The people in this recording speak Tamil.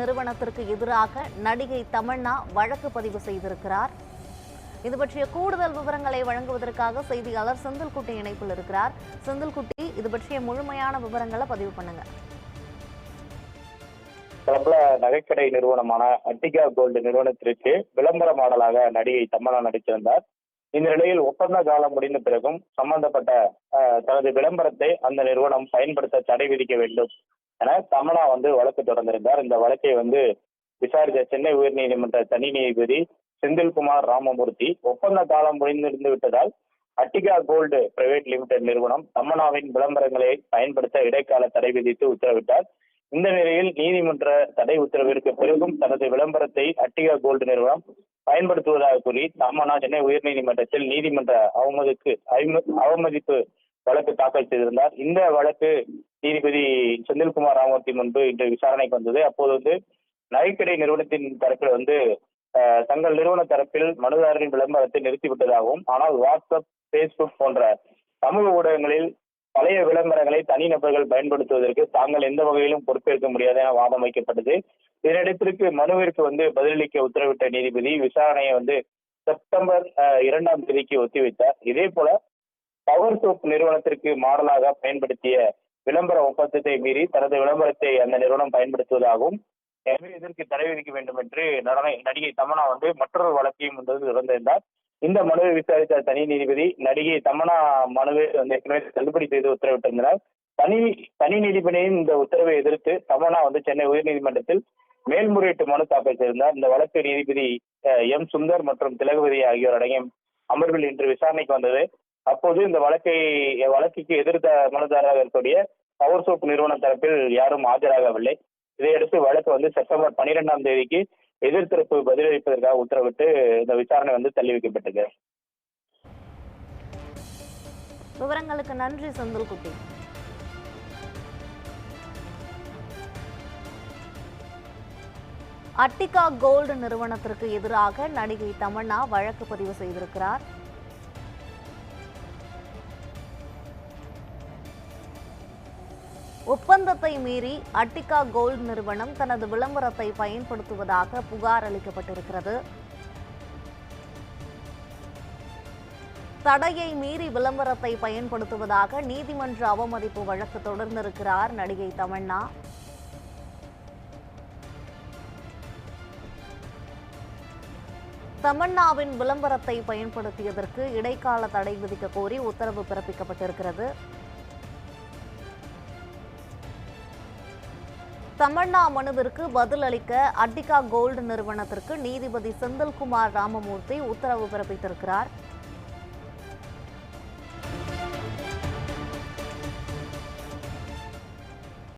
நிறுவனத்திற்கு எதிராக நடிகை தமன்னா வழக்கு பதிவு செய்திருக்கிறார். இது பற்றிய கூடுதல் விவரங்களை வழங்குவதற்காக செய்தியாளர் செந்தில்குட்டி இணைப்பில் இருக்கிறார். செந்தில்குட்டி இது பற்றிய முழுமையான விவரங்களை பதிவு பண்ணுங்க. பிரபல நகைக்கடை நிறுவனமான அட்டிகா கோல்டு நிறுவனத்திற்கு விளம்பர மாடலாக நடிகை தமன்னா நடித்திருந்தார். இந்த நிலையில் ஒப்பந்த காலம் முடிந்த பிறகும் சம்பந்தப்பட்ட தனது விளம்பரத்தை அந்த நிறுவனம் பயன்படுத்த தடை விதிக்க வேண்டும். என தமனா வந்து வழக்கு தொடர்ந்திருந்தார். இந்த வழக்கை வந்து விசாரித்த சென்னை உயர்நீதிமன்ற தனி நீதிபதி செந்தில்குமார் ராமமூர்த்தி ஒப்பந்த காலம் முடிந்திருந்து விட்டதால் அட்டிகா கோல்டு பிரைவேட் லிமிடெட் நிறுவனம் தமனாவின் விளம்பரங்களை பயன்படுத்த இடைக்கால தடை விதித்து உத்தரவிட்டார். இந்த நிலையில் நீதிமன்ற தடை உத்தரவிற்கு பிறகும் தனது விளம்பரத்தை அட்டிகா கோல்டு நிறுவனம் பயன்படுத்துவதாக கூறி தமனா சென்னை உயர்நீதிமன்றத்தில் நீதிமன்ற அவமதிக்கு அவமதிப்பு வழக்கு தாக்கல் செய்திருந்தார். இந்த வழக்கு நீதிபதி செந்தில்குமார் ராமூர்த்தி முன்பு இன்று விசாரணைக்கு வந்தது. அப்போது வந்து நகைக்கடை நிறுவனத்தின் தரப்பில் வந்து தங்கள் நிறுவன தரப்பில் மனுதாரரின் விளம்பரத்தை நிறுத்திவிட்டதாகவும் ஆனால் வாட்ஸ்அப் பேஸ்புக் போன்ற சமூக ஊடகங்களில் பழைய விளம்பரங்களை தனிநபர்கள் பயன்படுத்துவதற்கு தாங்கள் எந்த வகையிலும் பொறுப்பேற்க முடியாது என வாதம் வைக்கப்பட்டது. இதனிடத்திற்கு மனுவிற்கு வந்து பதிலளிக்க உத்தரவிட்ட நீதிபதி விசாரணையை வந்து செப்டம்பர் இரண்டாம் தேதிக்கு ஒத்திவைத்தார். இதே போல பவர் சோப் நிறுவனத்திற்கு மாடலாக பயன்படுத்திய விளம்பர ஒப்பந்தத்தை மீறி தனது விளம்பரத்தை அந்த நிறுவனம் பயன்படுத்துவதாகவும் எனவே இதற்கு தடை விதிக்க வேண்டும் என்று நடனை நடிகை தமனா வந்து மற்றொரு வழக்கையும் வந்து இந்த மனுவை விசாரித்த தனி நீதிபதி நடிகை தமனா மனுவை வந்து ஏற்கனவே தள்ளுபடி செய்து உத்தரவிட்டிருந்தனர் தனி தனி நீதிபதியின் இந்த உத்தரவை எதிர்த்து தமனா வந்து சென்னை உயர்நீதிமன்றத்தில் மேல்முறையீட்டு மனு தாக்கல் செய்திருந்தார். இந்த வழக்கு நீதிபதி அஹ், எம். சுந்தர் மற்றும் திலகவதி ஆகியோர் அடங்கிய அமர்வில் இன்று விசாரணைக்கு வந்தது. அப்போது இந்த வழக்கை வழக்குக்கு எதிர்த்த மனுதாரராக இருக்கக்கூடிய பவர் சோப் நிறுவன தரப்பில் யாரும் ஆஜராகவில்லை. இதையடுத்து வழக்கு வந்து செப்டம்பர் பனிரெண்டாம் தேதிக்கு எதிர்த்தரப்பு பதிலளிப்பதற்காக உத்தரவிட்டு இந்த விசாரணை வந்து தள்ளி வைக்கப்பட்டது விவரங்களுக்கு நன்றி செந்தில்குட்டி. அட்டிகா கோல்டு நிறுவனத்திற்கு எதிராக நடிகை தமன்னா வழக்கு பதிவு செய்திருக்கிறார். ஒப்பந்தத்தை மீறி அட்டிகா கோல்டு நிறுவனம் தனது விளம்பரத்தை பயன்படுத்துவதாக புகார் அளிக்கப்பட்டிருக்கிறது. தடையை மீறி விளம்பரத்தை பயன்படுத்துவதாக நீதிமன்ற அவமதிப்பு வழக்கு தொடர்ந்திருக்கிறார் நடிகை தமன்னா. தமன்னாவின் விளம்பரத்தை பயன்படுத்தியதற்கு இடைக்கால தடை விதிக்க கோரி உத்தரவு பிறப்பிக்கப்பட்டிருக்கிறது. தமன்னா மனுவிற்கு பதிலளிக்க அட்டிகா கோல்டு நிறுவனத்திற்கு நீதிபதி செந்தில்குமார் ராமமூர்த்தி உத்தரவு பிறப்பித்திருக்கிறார்.